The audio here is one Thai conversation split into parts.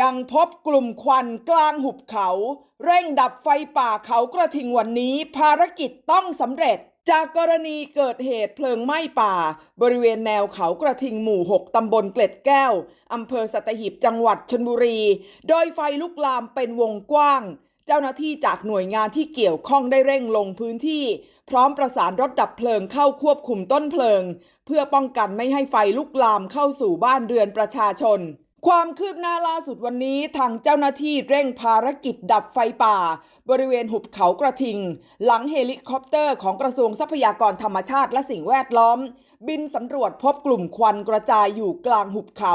ยังพบกลุ่มควันกลางหุบเขา เร่งดับไฟป่าเขากระทิงวันนี้ภารกิจต้องสำเร็จ จากกรณีเกิดเหตุเพลิงไหม้ป่า บริเวณแนวเขากระทิงหมู่ 6 ตำบลเกล็ดแก้ว อำเภอสัตหีบจังหวัดชนบุรี โดยไฟลุกลามเป็นวงกว้าง เจ้าหน้าที่จากหน่วยงานที่เกี่ยวข้องได้เร่งลงพื้นที่ พร้อมประสานรถดับเพลิงเข้าควบคุมต้นเพลิง เพื่อป้องกันไม่ให้ไฟลุกลามเข้าสู่บ้านเรือนประชาชน ความคืบหน้าล่าสุดวันนี้ทางเจ้าหน้าที่เร่งภารกิจดับไฟป่า บริเวณหุบเขากระทิง หลังเฮลิคอปเตอร์ของกระทรวงทรัพยากรธรรมชาติและสิ่งแวดล้อม บินสำรวจพบกลุ่มควันกระจายอยู่กลางหุบเขา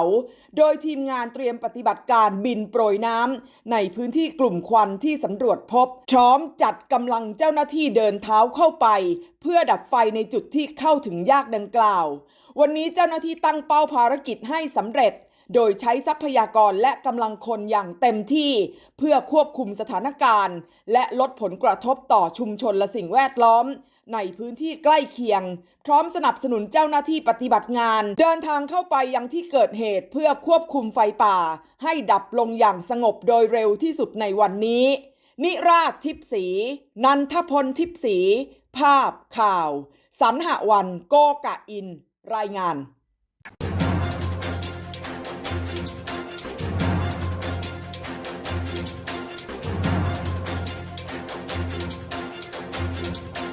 โดยทีมงานเตรียมปฏิบัติการบินโปรยน้ำในพื้นที่กลุ่มควันที่สำรวจพบ พร้อมจัดกำลังเจ้าหน้าที่เดินเท้าเข้าไป เพื่อดับไฟในจุดที่เข้าถึงยากดังกล่าว วันนี้เจ้าหน้าที่ตั้งเป้าภารกิจให้สำเร็จ โดยใช้ทรัพยากรและกำลังคนอย่างเต็มที่ เพื่อควบคุมสถานการณ์ และลดผลกระทบต่อชุมชนและสิ่งแวดล้อม ในพื้นที่ใกล้เคียง พร้อมสนับสนุนเจ้าหน้าที่ปฏิบัติงาน เดินทางเข้าไปยังที่เกิดเหตุเพื่อควบคุมไฟป่า ให้ดับลงอย่างสงบโดยเร็วที่สุดในวันนี้ นิราชทิพสี นันทพลทิพสี ภาพข่าว สันหวันโกกะอิน รายงาน